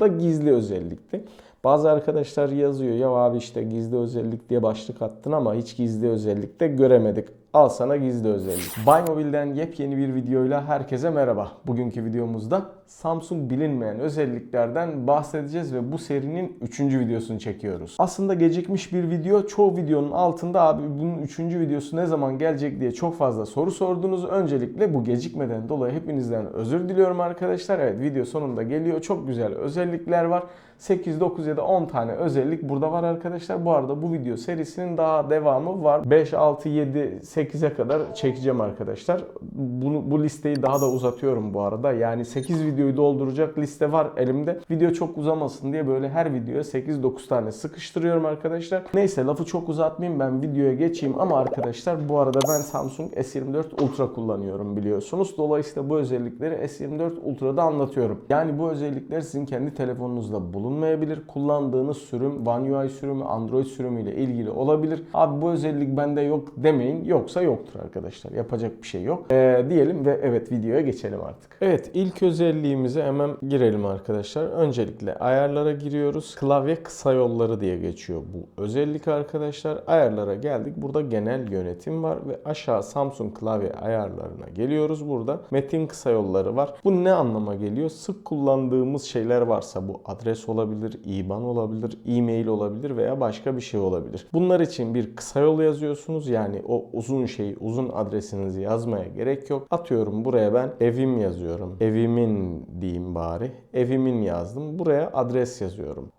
Da gizli özellikti. Bazı arkadaşlar yazıyor ya abi işte gizli özellik diye başlık attın ama hiç gizli özellik de göremedik. Al sana gizli özellik. Buymobile'den yepyeni bir videoyla herkese merhaba. Bugünkü videomuzda Samsung bilinmeyen özelliklerden bahsedeceğiz ve bu serinin 3. videosunu çekiyoruz. Aslında gecikmiş bir video. Çoğu videonun altında abi bunun 3. videosu ne zaman gelecek diye çok fazla soru sordunuz. Öncelikle bu gecikmeden dolayı hepinizden özür diliyorum arkadaşlar. Evet video sonunda geliyor. Çok güzel özellikler var. 8, 9 ya da 10 tane özellik burada var arkadaşlar. Bu arada bu video serisinin daha devamı var. 5, 6, 7, 8'e kadar çekeceğim arkadaşlar. Bunu, bu listeyi daha da uzatıyorum bu arada. Yani 8 videoyu dolduracak liste var elimde. Video çok uzamasın diye böyle her videoya 8-9 tane sıkıştırıyorum arkadaşlar. Neyse lafı çok uzatmayayım ben videoya geçeyim ama arkadaşlar bu arada ben Samsung S24 Ultra kullanıyorum biliyorsunuz. Dolayısıyla bu özellikleri S24 Ultra'da anlatıyorum. Yani bu özellikler sizin kendi telefonunuzda bulunmayabilir. Kullandığınız sürüm One UI sürümü, Android sürümüyle ilgili olabilir. Abi bu özellik bende yok demeyin. Yoksa yoktur arkadaşlar. Yapacak bir şey yok. Ee, diyelim ve evet videoya geçelim artık. Evet ilk özelliğimize hemen girelim arkadaşlar. Öncelikle ayarlara giriyoruz. Klavye kısa yolları diye geçiyor bu özellik arkadaşlar. Ayarlara geldik. Burada genel yönetim var ve aşağı Samsung klavye ayarlarına geliyoruz. Burada metin kısa yolları var. Bu ne anlama geliyor? Sık kullandığımız şeyler varsa bu adres olabilir, IBAN olabilir, e-mail olabilir veya başka bir şey olabilir. Bunlar için bir kısa yol yazıyorsunuz. Yani o uzun şeyi, uzun adresinizi yazmaya gerek yok. Atıyorum buraya ben evim yazıyorum. Evimin diyeyim bari. Evimin yazdım. Buraya adres yazıyorum.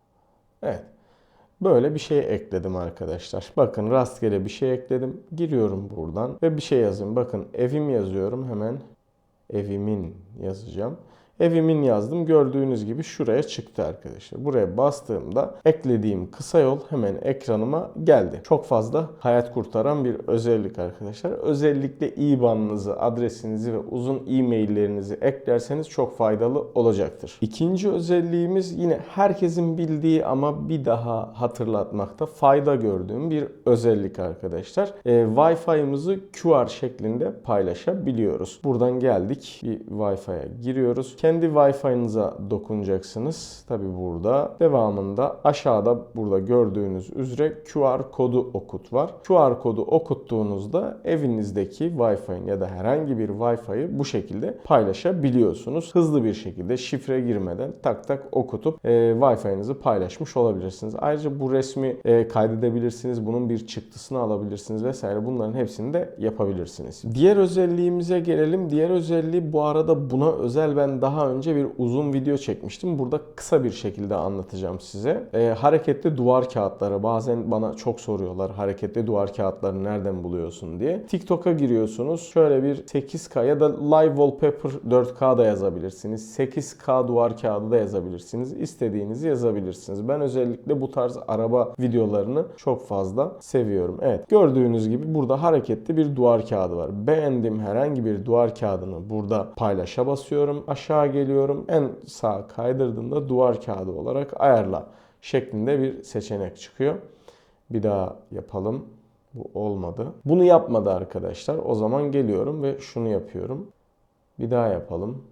Evet. Böyle bir şey ekledim arkadaşlar. Bakın rastgele bir şey ekledim. Giriyorum buradan ve bir şey yazayım. Bakın evim yazıyorum. Hemen evimin yazacağım. Evimin yazdım. Gördüğünüz gibi şuraya çıktı arkadaşlar. Buraya bastığımda eklediğim kısa yol hemen ekranıma geldi. Çok fazla hayat kurtaran bir özellik arkadaşlar. Özellikle IBAN'ınızı, adresinizi ve uzun e-maillerinizi eklerseniz çok faydalı olacaktır. İkinci özelliğimiz yine herkesin bildiği ama bir daha hatırlatmakta fayda gördüğüm bir özellik arkadaşlar. E, Wi-Fi'mizi QR şeklinde paylaşabiliyoruz. Buradan geldik. Bir Wi-Fi'ye giriyoruz. Kendi Wi-Fi'nize dokunacaksınız. Tabi burada. Devamında aşağıda burada gördüğünüz üzere QR kodu okut var. QR kodu okuttuğunuzda evinizdeki Wi-Fi'nin ya da herhangi bir Wi-Fi'yi bu şekilde paylaşabiliyorsunuz. Hızlı bir şekilde şifre girmeden tak tak okutup e, Wi-Fi'nizi paylaşmış olabilirsiniz. Ayrıca bu resmi e, kaydedebilirsiniz. Bunun bir çıktısını alabilirsiniz vesaire. Bunların hepsini de yapabilirsiniz. Diğer özelliğimize gelelim. Diğer özelliği bu arada buna özel ben daha önce bir uzun video çekmiştim. Burada kısa bir şekilde anlatacağım size. E, hareketli duvar kağıtları bazen bana çok soruyorlar. Hareketli duvar kağıtları nereden buluyorsun diye. TikTok'a giriyorsunuz. Şöyle bir 8K ya da Live Wallpaper 4K da yazabilirsiniz. 8K duvar kağıdı da yazabilirsiniz. İstediğinizi yazabilirsiniz. Ben özellikle bu tarz araba videolarını çok fazla seviyorum. Evet gördüğünüz gibi burada hareketli bir duvar kağıdı var. Beğendiğim herhangi bir duvar kağıdını burada paylaşa basıyorum. Aşağı geliyorum. En sağ kaydırdığımda duvar kağıdı olarak ayarla şeklinde bir seçenek çıkıyor. Bir daha yapalım. Bu olmadı. Bunu yapmadı arkadaşlar. O zaman geliyorum ve şunu yapıyorum. Bir daha yapalım.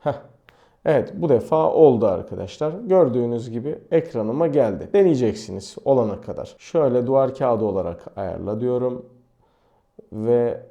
Heh. Evet bu defa oldu arkadaşlar. Gördüğünüz gibi ekranıma geldi. Deneyeceksiniz olana kadar. Şöyle duvar kağıdı olarak ayarla diyorum. Ve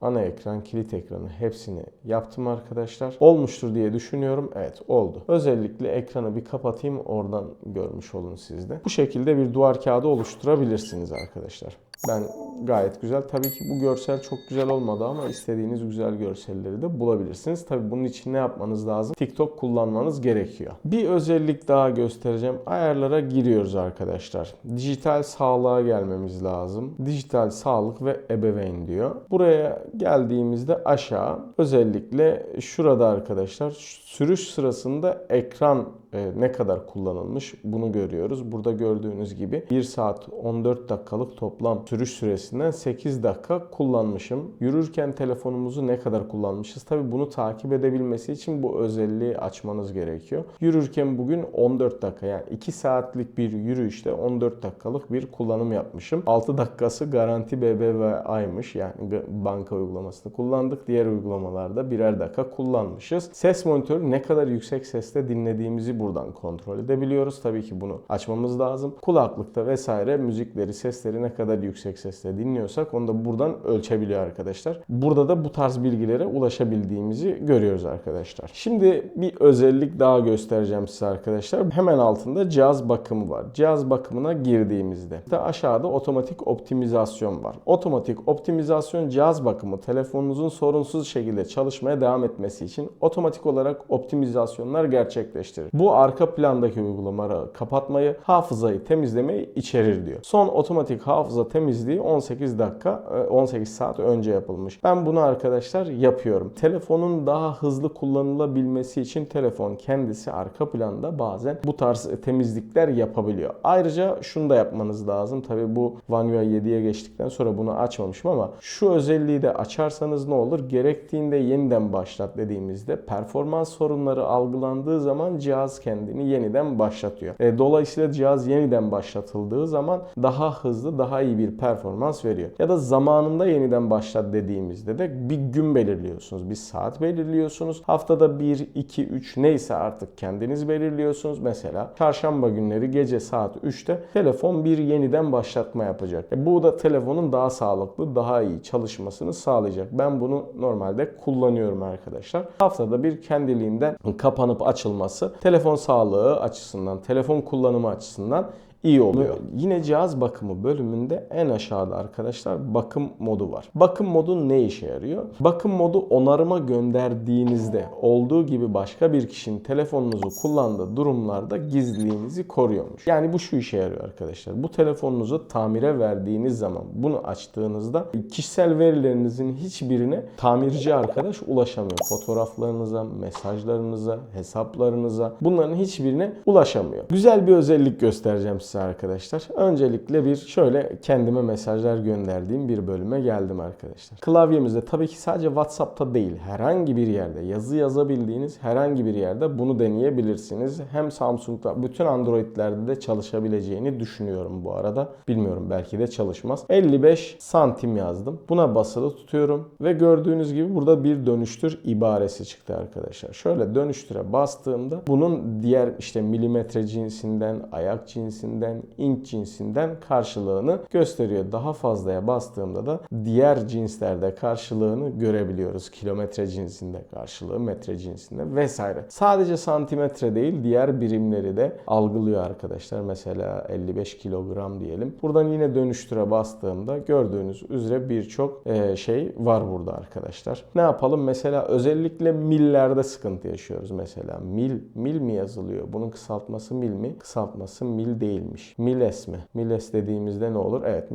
ana ekran, kilit ekranı hepsini yaptım arkadaşlar. Olmuştur diye düşünüyorum. Evet oldu. Özellikle ekranı bir kapatayım oradan görmüş olun siz de. Bu şekilde bir duvar kağıdı oluşturabilirsiniz arkadaşlar. Ben gayet güzel. Tabii ki bu görsel çok güzel olmadı ama istediğiniz güzel görselleri de bulabilirsiniz. Tabii bunun için ne yapmanız lazım? TikTok kullanmanız gerekiyor. Bir özellik daha göstereceğim. Ayarlara giriyoruz arkadaşlar. Dijital sağlığa gelmemiz lazım. Dijital sağlık ve ebeveyn diyor. Buraya geldiğimizde aşağı özellikle şurada arkadaşlar sürüş sırasında ekran ne kadar kullanılmış bunu görüyoruz. Burada gördüğünüz gibi 1 saat 14 dakikalık toplam sürüş süresinden 8 dakika kullanmışım. Yürürken telefonumuzu ne kadar kullanmışız? Tabi bunu takip edebilmesi için bu özelliği açmanız gerekiyor. Yürürken bugün 14 dakika yani 2 saatlik bir yürüyüşte 14 dakikalık bir kullanım yapmışım. 6 dakikası garanti BBVA'ymış yani banka uygulamasını kullandık. Diğer uygulamalarda birer dakika kullanmışız. Ses monitörü ne kadar yüksek sesle dinlediğimizi buradan kontrol edebiliyoruz. Tabii ki bunu açmamız lazım. Kulaklıkta vesaire müzikleri, sesleri ne kadar yüksek sesle dinliyorsak onu da buradan ölçebiliyor arkadaşlar. Burada da bu tarz bilgilere ulaşabildiğimizi görüyoruz arkadaşlar. Şimdi bir özellik daha göstereceğim size arkadaşlar. Hemen altında cihaz bakımı var. Cihaz bakımına girdiğimizde de aşağıda otomatik optimizasyon var. Otomatik optimizasyon cihaz bakımı telefonunuzun sorunsuz şekilde çalışmaya devam etmesi için otomatik olarak optimizasyonlar gerçekleştirir. Bu arka plandaki uygulamaları kapatmayı, hafızayı temizlemeyi içerir diyor. Son otomatik hafıza temizliği 18 dakika, 18 saat önce yapılmış. Ben bunu arkadaşlar yapıyorum. Telefonun daha hızlı kullanılabilmesi için telefon kendisi arka planda bazen bu tarz temizlikler yapabiliyor. Ayrıca şunu da yapmanız lazım. Tabi bu One UI 7'ye geçtikten sonra bunu açmamışım ama şu özelliği de açarsanız ne olur? Gerektiğinde yeniden başlat dediğimizde performans sorunları algılandığı zaman cihaz kendini yeniden başlatıyor. E, dolayısıyla cihaz yeniden başlatıldığı zaman daha hızlı, daha iyi bir performans veriyor. Ya da zamanında yeniden başlat dediğimizde de bir gün belirliyorsunuz, bir saat belirliyorsunuz. Haftada 1, 2, 3 neyse artık kendiniz belirliyorsunuz. Mesela çarşamba günleri gece saat 3'te telefon bir yeniden başlatma yapacak. E, bu da telefonun daha sağlıklı, daha iyi çalışmasını sağlayacak. Ben bunu normalde kullanıyorum arkadaşlar. Haftada bir kendiliğinden kapanıp açılması telefon sağlığı açısından, telefon kullanımı açısından iyi oluyor. Yine cihaz bakımı bölümünde en aşağıda arkadaşlar bakım modu var. Bakım modu ne işe yarıyor? Bakım modu onarıma gönderdiğinizde olduğu gibi başka bir kişinin telefonunuzu kullandığı durumlarda gizliliğinizi koruyormuş. Yani bu şu işe yarıyor arkadaşlar. Bu telefonunuzu tamire verdiğiniz zaman bunu açtığınızda kişisel verilerinizin hiçbirine tamirci arkadaş ulaşamıyor. Fotoğraflarınıza, mesajlarınıza, hesaplarınıza bunların hiçbirine ulaşamıyor. Güzel bir özellik göstereceğim size arkadaşlar. Öncelikle bir şöyle kendime mesajlar gönderdiğim bir bölüme geldim arkadaşlar. Klavyemizde tabii ki sadece WhatsApp'ta değil herhangi bir yerde yazı yazabildiğiniz herhangi bir yerde bunu deneyebilirsiniz. Hem Samsung'da bütün Android'lerde de çalışabileceğini düşünüyorum bu arada. Bilmiyorum belki de çalışmaz. 55 santim yazdım. Buna basılı tutuyorum ve gördüğünüz gibi burada bir dönüştür ibaresi çıktı arkadaşlar. Şöyle dönüştüre bastığımda bunun diğer işte milimetre cinsinden, ayak cinsinden, inç cinsinden karşılığını gösteriyor. Daha fazlaya bastığımda da diğer cinslerde karşılığını görebiliyoruz. Kilometre cinsinde karşılığı, metre cinsinde vesaire. Sadece santimetre değil diğer birimleri de algılıyor arkadaşlar. Mesela 55 kilogram diyelim. Buradan yine dönüştüre bastığımda gördüğünüz üzere birçok e, şey var burada arkadaşlar. Ne yapalım? Mesela özellikle millerde sıkıntı yaşıyoruz mesela. Mil, mil mi yazılıyor? Bunun kısaltması mil mi? Kısaltması mil değilmiş. Miles mi? Miles dediğimizde ne olur? Evet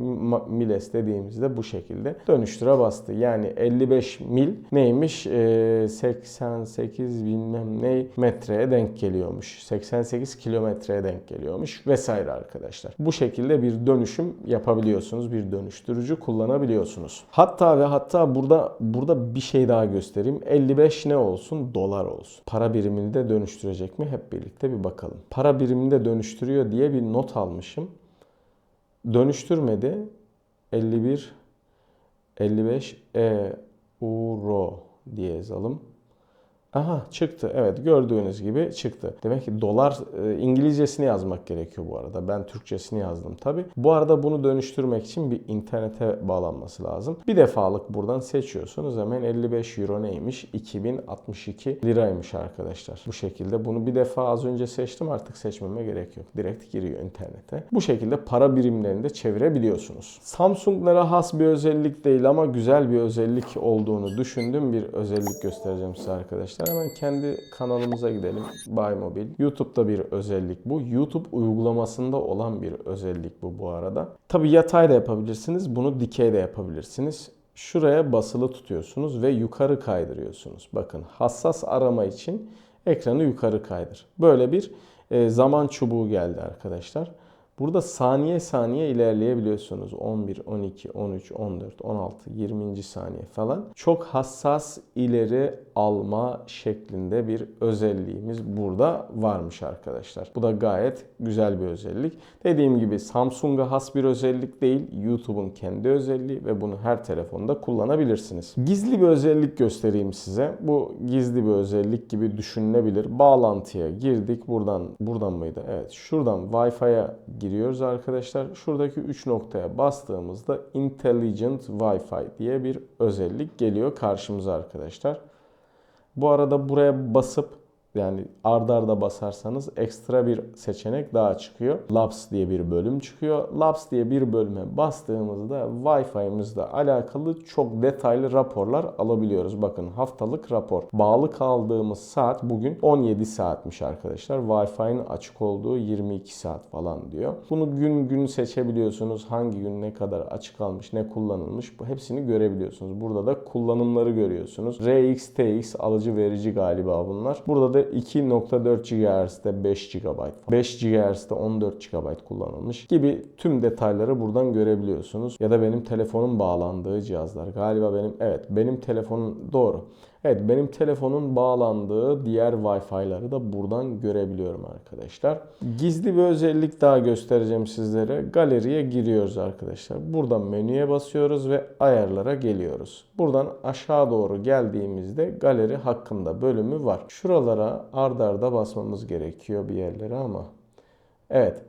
miles dediğimizde bu şekilde dönüştüre bastı. Yani 55 mil neymiş? Ee, 88 bilmem ne metreye denk geliyormuş. 88 kilometreye denk geliyormuş vesaire arkadaşlar. Bu şekilde bir dönüşüm yapabiliyorsunuz. Bir dönüştürücü kullanabiliyorsunuz. Hatta ve hatta burada burada bir şey daha göstereyim. 55 ne olsun? Dolar olsun. Para birimini de dönüştürecek mi? Hep birlikte bir bakalım. Para birimini de dönüştürüyor diye bir not almışım. Dönüştürmedi. 51 55 euro diye yazalım. Aha çıktı. Evet gördüğünüz gibi çıktı. Demek ki dolar e, İngilizcesini yazmak gerekiyor bu arada. Ben Türkçesini yazdım tabi. Bu arada bunu dönüştürmek için bir internete bağlanması lazım. Bir defalık buradan seçiyorsunuz. Hemen 55 euro neymiş? 2062 liraymış arkadaşlar. Bu şekilde bunu bir defa az önce seçtim artık seçmeme gerek yok. Direkt giriyor internete. Bu şekilde para birimlerini de çevirebiliyorsunuz. Samsung'lara has bir özellik değil ama güzel bir özellik olduğunu düşündüğüm bir özellik göstereceğim size arkadaşlar. Hemen kendi kanalımıza gidelim. Buy Mobile. YouTube'da bir özellik bu. YouTube uygulamasında olan bir özellik bu bu arada. Tabi yatay da yapabilirsiniz. Bunu dikey de yapabilirsiniz. Şuraya basılı tutuyorsunuz ve yukarı kaydırıyorsunuz. Bakın hassas arama için ekranı yukarı kaydır. Böyle bir e, zaman çubuğu geldi arkadaşlar. Burada saniye saniye ilerleyebiliyorsunuz. 11, 12, 13, 14, 16, 20. saniye falan. Çok hassas ileri alma şeklinde bir özelliğimiz burada varmış arkadaşlar. Bu da gayet güzel bir özellik. Dediğim gibi Samsung'a has bir özellik değil. YouTube'un kendi özelliği ve bunu her telefonda kullanabilirsiniz. Gizli bir özellik göstereyim size. Bu gizli bir özellik gibi düşünülebilir. Bağlantıya girdik. Buradan buradan mıydı? Evet. Şuradan Wi-Fi'ye giriyoruz arkadaşlar. Şuradaki 3 noktaya bastığımızda Intelligent Wi-Fi diye bir özellik geliyor karşımıza arkadaşlar. Bu arada buraya basıp yani ardarda arda basarsanız ekstra bir seçenek daha çıkıyor. Labs diye bir bölüm çıkıyor. Labs diye bir bölüme bastığımızda Wi-Fi'mizle alakalı çok detaylı raporlar alabiliyoruz. Bakın haftalık rapor. Bağlı kaldığımız saat bugün 17 saatmiş arkadaşlar. Wi-Fi'nin açık olduğu 22 saat falan diyor. Bunu gün gün seçebiliyorsunuz. Hangi gün ne kadar açık kalmış, ne kullanılmış bu hepsini görebiliyorsunuz. Burada da kullanımları görüyorsunuz. RX, TX alıcı verici galiba bunlar. Burada da 2.4 GHz'de 5 GB, 5 GHz'de 14 GB kullanılmış gibi tüm detayları buradan görebiliyorsunuz. Ya da benim telefonun bağlandığı cihazlar. Galiba benim evet benim telefonum doğru. Evet benim telefonun bağlandığı diğer Wi-Fi'ları da buradan görebiliyorum arkadaşlar. Gizli bir özellik daha göstereceğim sizlere. Galeriye giriyoruz arkadaşlar. Buradan menüye basıyoruz ve ayarlara geliyoruz. Buradan aşağı doğru geldiğimizde galeri hakkında bölümü var. Şuralara ardarda arda basmamız gerekiyor bir yerlere ama. Evet.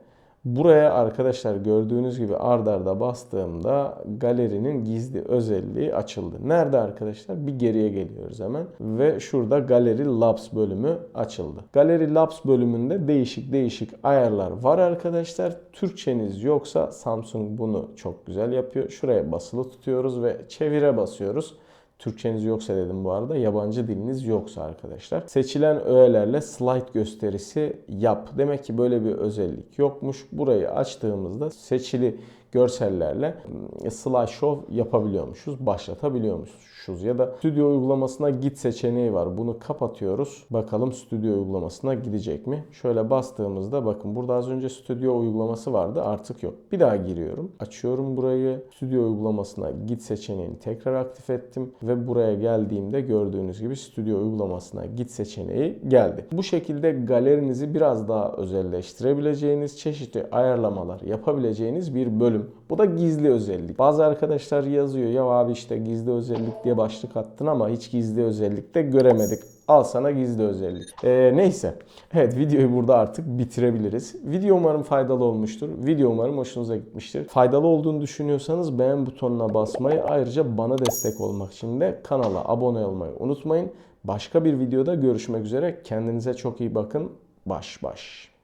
Buraya arkadaşlar gördüğünüz gibi ard arda bastığımda galerinin gizli özelliği açıldı. Nerede arkadaşlar? Bir geriye geliyoruz hemen. Ve şurada Galeri Labs bölümü açıldı. Galeri Labs bölümünde değişik değişik ayarlar var arkadaşlar. Türkçeniz yoksa Samsung bunu çok güzel yapıyor. Şuraya basılı tutuyoruz ve çevire basıyoruz. Türkçeniz yoksa dedim bu arada. Yabancı diliniz yoksa arkadaşlar. Seçilen öğelerle slide gösterisi yap. Demek ki böyle bir özellik yokmuş. Burayı açtığımızda seçili görsellerle ıı, slideshow yapabiliyormuşuz, başlatabiliyormuşuz. Ya da stüdyo uygulamasına git seçeneği var. Bunu kapatıyoruz. Bakalım stüdyo uygulamasına gidecek mi? Şöyle bastığımızda bakın burada az önce stüdyo uygulaması vardı. Artık yok. Bir daha giriyorum. Açıyorum burayı. Stüdyo uygulamasına git seçeneğini tekrar aktif ettim ve buraya geldiğimde gördüğünüz gibi stüdyo uygulamasına git seçeneği geldi. Bu şekilde galerinizi biraz daha özelleştirebileceğiniz, çeşitli ayarlamalar yapabileceğiniz bir bölüm. Bu da gizli özellik. Bazı arkadaşlar yazıyor ya abi işte gizli özellik diye başlık attın ama hiç gizli özellik de göremedik. Al sana gizli özellik. Ee, neyse. Evet videoyu burada artık bitirebiliriz. Video umarım faydalı olmuştur. Video umarım hoşunuza gitmiştir. Faydalı olduğunu düşünüyorsanız beğen butonuna basmayı ayrıca bana destek olmak için de kanala abone olmayı unutmayın. Başka bir videoda görüşmek üzere. Kendinize çok iyi bakın. Baş baş.